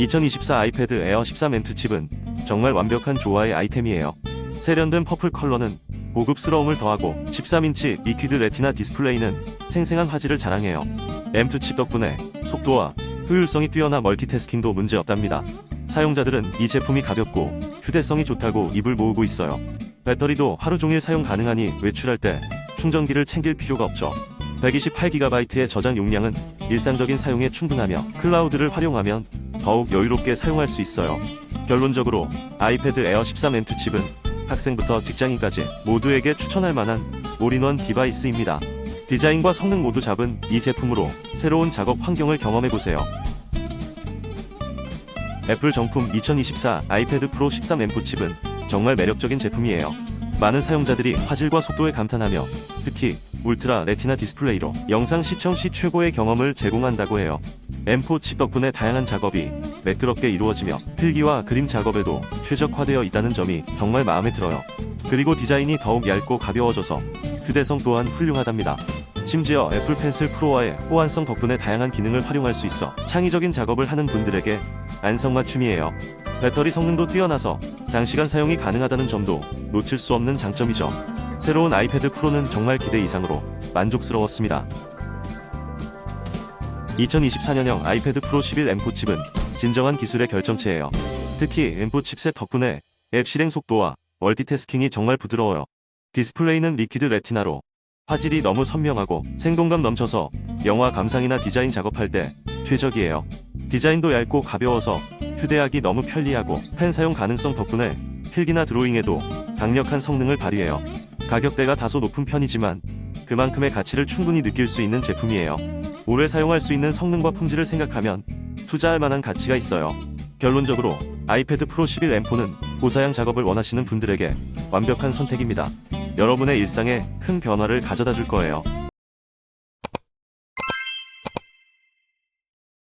2024 아이패드 에어 13 M2 칩은 정말 완벽한 조화의 아이템이에요. 세련된 퍼플 컬러는 고급스러움을 더하고 13인치 리퀴드 레티나 디스플레이는 생생한 화질을 자랑해요. M2 칩 덕분에 속도와 효율성이 뛰어나 멀티태스킹도 문제없답니다. 사용자들은 이 제품이 가볍고 휴대성이 좋다고 입을 모으고 있어요. 배터리도 하루 종일 사용 가능하니 외출할 때 충전기를 챙길 필요가 없죠. 128GB의 저장 용량은 일상적인 사용에 충분하며 클라우드를 활용하면 더욱 여유롭게 사용할 수 있어요. 결론적으로 아이패드 에어 13 M2 칩은 학생부터 직장인까지 모두에게 추천할 만한 올인원 디바이스입니다. 디자인과 성능 모두 잡은 이 제품으로 새로운 작업 환경을 경험해보세요. 애플 정품 2024 아이패드 프로 13 M4 칩은 정말 매력적인 제품이에요. 많은 사용자들이 화질과 속도에 감탄하며 특히 울트라 레티나 디스플레이로 영상 시청 시 최고의 경험을 제공한다고 해요. M4 칩 덕분에 다양한 작업이 매끄럽게 이루어지며 필기와 그림 작업에도 최적화되어 있다는 점이 정말 마음에 들어요. 그리고 디자인이 더욱 얇고 가벼워져서 휴대성 또한 훌륭하답니다. 심지어 애플 펜슬 프로와의 호환성 덕분에 다양한 기능을 활용할 수 있어 창의적인 작업을 하는 분들에게 안성맞춤이에요. 배터리 성능도 뛰어나서 장시간 사용이 가능하다는 점도 놓칠 수 없는 장점이죠. 새로운 아이패드 프로는 정말 기대 이상으로 만족스러웠습니다. 2024년형 아이패드 프로 11 M4 칩은 진정한 기술의 결정체예요. 특히 M4 칩셋 덕분에 앱 실행 속도와 멀티태스킹이 정말 부드러워요. 디스플레이는 리퀴드 레티나로 화질이 너무 선명하고 생동감 넘쳐서 영화 감상이나 디자인 작업할 때 최적이에요. 디자인도 얇고 가벼워서 휴대하기 너무 편리하고 펜 사용 가능성 덕분에 필기나 드로잉에도 강력한 성능을 발휘해요. 가격대가 다소 높은 편이지만 그만큼의 가치를 충분히 느낄 수 있는 제품이에요. 오래 사용할 수 있는 성능과 품질을 생각하면 투자할 만한 가치가 있어요. 결론적으로 아이패드 프로 11 M4는 고사양 작업을 원하시는 분들에게 완벽한 선택입니다. 여러분의 일상에 큰 변화를 가져다 줄 거예요.